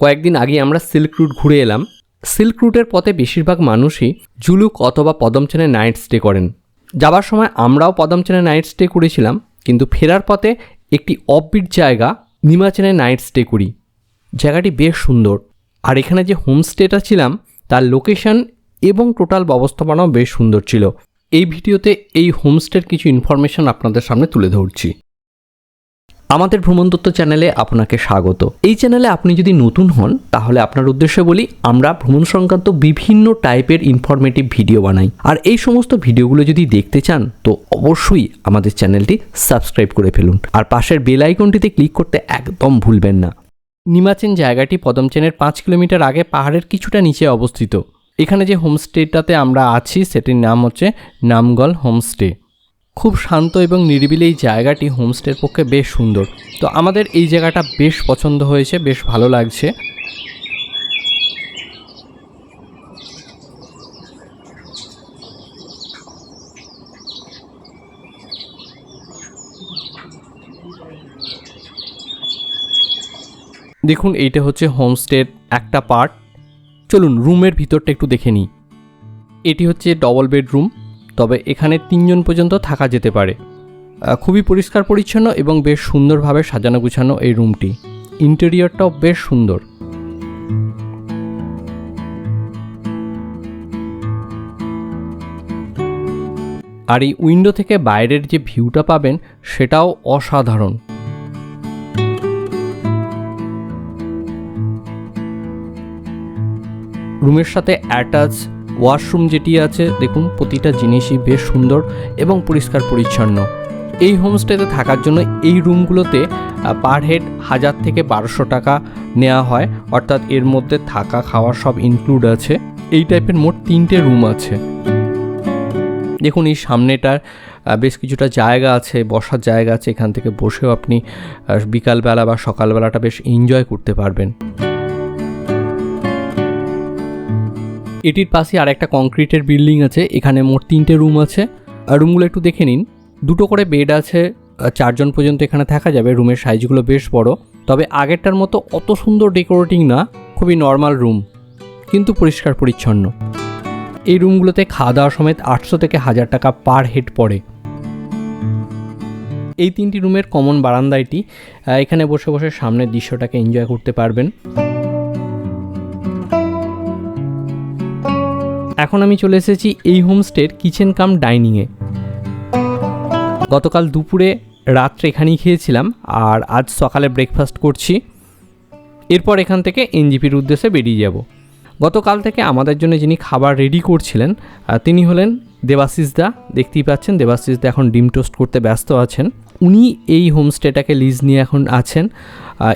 কয়েকদিন আগে আমরা সিল্ক রুট ঘুরে এলাম। সিল্ক রুটের পথে বেশিরভাগ মানুষই জুলুক অথবা পদমচেনে নাইট স্টে করেন। যাবার সময় আমরাও পদমচেনে নাইট স্টে করেছিলাম, কিন্তু ফেরার পথে একটি অফবিট জায়গা নিমাচেনে নাইট স্টে করি। জায়গাটি বেশ সুন্দর। আর এখানে যে হোমস্টেটা ছিলাম, তার লোকেশন এবং টোটাল ব্যবস্থাপনাও বেশ সুন্দর ছিল। এই ভিডিওতে এই হোমস্টের কিছু ইনফরমেশন আপনাদের সামনে তুলে ধরছি। আমাদের ভ্রমণতত্ত্ব চ্যানেলে আপনাকে স্বাগত। এই চ্যানেলে আপনি যদি নতুন হন, তাহলে আপনার উদ্দেশ্যে বলি, আমরা ভ্রমণ সংক্রান্ত বিভিন্ন টাইপের ইনফরমেটিভ ভিডিও বানাই। আর এই সমস্ত ভিডিওগুলো যদি দেখতে চান, তো অবশ্যই আমাদের চ্যানেলটি সাবস্ক্রাইব করে ফেলুন। আর পাশের বেল আইকনটিতে ক্লিক করতে একদম ভুলবেন না। নিমাচেন জায়গাটি পদমচেনের পাঁচ কিলোমিটার আগে পাহাড়ের কিছুটা নিচে অবস্থিত। এখানে যে হোমস্টেটাতে আমরা আছি, সেটির নাম হচ্ছে নামগল হোমস্টে খুব শান্ত এবং নিরিবিলি এই জায়গাটি হোমস্টের পক্ষে বেশ সুন্দর। তো আমাদের এই জায়গাটা বেশ পছন্দ হয়েছে, বেশ ভালো লাগছে। দেখুন, এইটা হচ্ছে হোমস্টের একটা পার্ট। চলুন, রুমের ভিতরটা একটু দেখে নিই। এটি হচ্ছে ডবল বেডরুম তবে এখানে তিনজন পর্যন্ত থাকা যেতে পারে। খুবই পরিষ্কার পরিচ্ছন্ন এবং বেশ সুন্দরভাবে সাজানো গুছানো এই রুমটি। ইন্টেরিয়রটাও বেশ সুন্দর। আর এই উইন্ডো থেকে বাইরের যে ভিউটা পাবেন, সেটাও অসাধারণ। রুমের সাথে অ্যাটাচ ওয়াশরুম যেটি আছে, দেখুন, প্রতিটা জিনিসই বেশ সুন্দর এবং পরিষ্কার পরিচ্ছন্ন। এই হোমস্টেতে থাকার জন্য এই রুমগুলোতে পার হেড হাজার থেকে বারোশো টাকা নেওয়া হয়। অর্থাৎ এর মধ্যে থাকা, খাওয়া সব ইনক্লুড আছে। এই টাইপের মোট তিনটে রুম আছে। দেখুন, এই সামনেটার বেশ কিছুটা জায়গা আছে, বসার জায়গা আছে। এখান থেকে বসেও আপনি বিকালবেলা বা সকালবেলাটা বেশ এনজয় করতে পারবেন। এটির পাশে আর একটা কংক্রিটের বিল্ডিং আছে, এখানে মোট তিনটে রুম আছে। রুমগুলো একটু দেখে নিন। দুটো করে বেড আছে চারজন পর্যন্ত এখানে থাকা যাবে, রুমের সাইজগুলো বেশ বড়। তবে আগেরটার মতো অত সুন্দর ডেকোরেটিং না, খুবই নর্মাল রুম, কিন্তু পরিষ্কার পরিচ্ছন্ন। এই রুমগুলোতে খাওয়া দাওয়া সমেত আটশো থেকে হাজার টাকা পার হেড পড়ে। এই তিনটি রুমের কমন বারান্দাইটি এখানে বসে বসে সামনের দৃশ্যটাকে এনজয় করতে পারবেন। এখন আমি চলে এসেছি এই হোমস্টের কিচেন কাম ডাইনিংয়ে। গতকাল দুপুরে রাত্রে এখানেই খেয়েছিলাম আর আজ সকালে ব্রেকফাস্ট করছি। এরপর এখান থেকে এনজিপির উদ্দেশ্যে বেরিয়ে যাব। গতকাল থেকে আমাদের জন্য যিনি খাবার রেডি করছিলেন তিনি হলেন দেবাশিস দা। দেখতেই পাচ্ছেন দেবাশিস দা এখন ডিম টোস্ট করতে ব্যস্ত আছেন। উনি এই হোমস্টেটাকে লিজ নিয়ে এখন আছেন।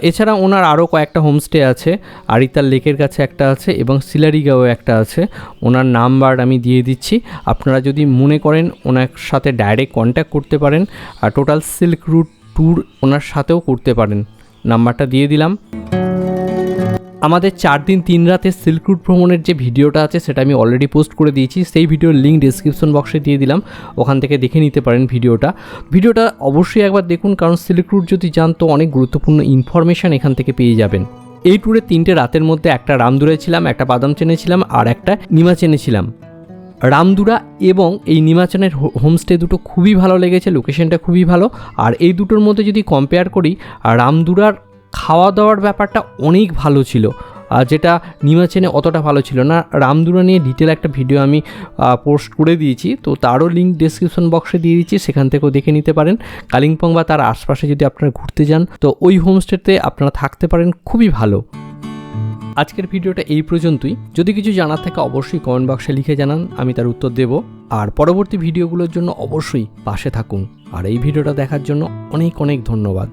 এছাড়া ওনার আরও কয়েকটা হোমস্টে আছে। আরিতার লেকের কাছে একটা আছে এবং সিলারিগাঁও একটা আছে। ওনার নাম্বার আমি দিয়ে দিচ্ছি। আপনারা যদি মনে করেন ওনার সাথে ডাইরেক্ট কন্ট্যাক্ট করতে পারেন, আর টোটাল সিল্ক রুট ট্যুর ওনার সাথেও করতে পারেন। নাম্বারটা দিয়ে দিলাম। আমাদের চার দিন, তিন রাতে সিল্ক রুট ভ্রমণের যে ভিডিওটা আছে, সেটা আমি অলরেডি পোস্ট করে দিয়েছি। সেই ভিডিওর লিঙ্ক ডিসক্রিপশন বক্সে দিয়ে দিলাম। ওখান থেকে দেখে নিতে পারেন ভিডিওটা। ভিডিওটা অবশ্যই একবার দেখুন, কারণ সিল্ক রুট যদি যান, তো অনেক গুরুত্বপূর্ণ ইনফরমেশান এখান থেকে পেয়ে যাবেন। এই ট্যুরে তিনটে রাতের মধ্যে একটা রামদুরে ছিলাম, একটা বাদাম চেনে ছিলাম, আর একটা নিমা চেনে ছিলাম। রামদুরা এবং এই নিমাচনের হোমস্টে দুটো খুবই ভালো লেগেছে লোকেশনটা খুবই ভালো। আর এই দুটোর মধ্যে যদি কম্পেয়ার করি, রামদুরার খাওয়া দাওয়ার ব্যাপারটা অনেক ভালো ছিল। আর যেটা নিমাচেনে অতটা ভালো ছিল না। রামদুরা নিয়ে ডিটেল একটা ভিডিও আমি পোস্ট করে দিয়েছি। তো তারও লিঙ্ক ডেসক্রিপশন বক্সে দিয়ে দিচ্ছি। সেখান থেকেও দেখে নিতে পারেন। কালিম্পং বা তার আশপাশে যদি আপনারা ঘুরতে যান, তো ওই হোমস্টেতে আপনারা থাকতে পারেন। খুবই ভালো। আজকের ভিডিওটা এই পর্যন্তই। যদি কিছু জানার থাকে অবশ্যই কমেন্ট বক্সে লিখে জানান। আমি তার উত্তর দেব। আর পরবর্তী ভিডিওগুলোর জন্য অবশ্যই পাশে থাকুন। আর এই ভিডিওটা দেখার জন্য অনেক অনেক ধন্যবাদ।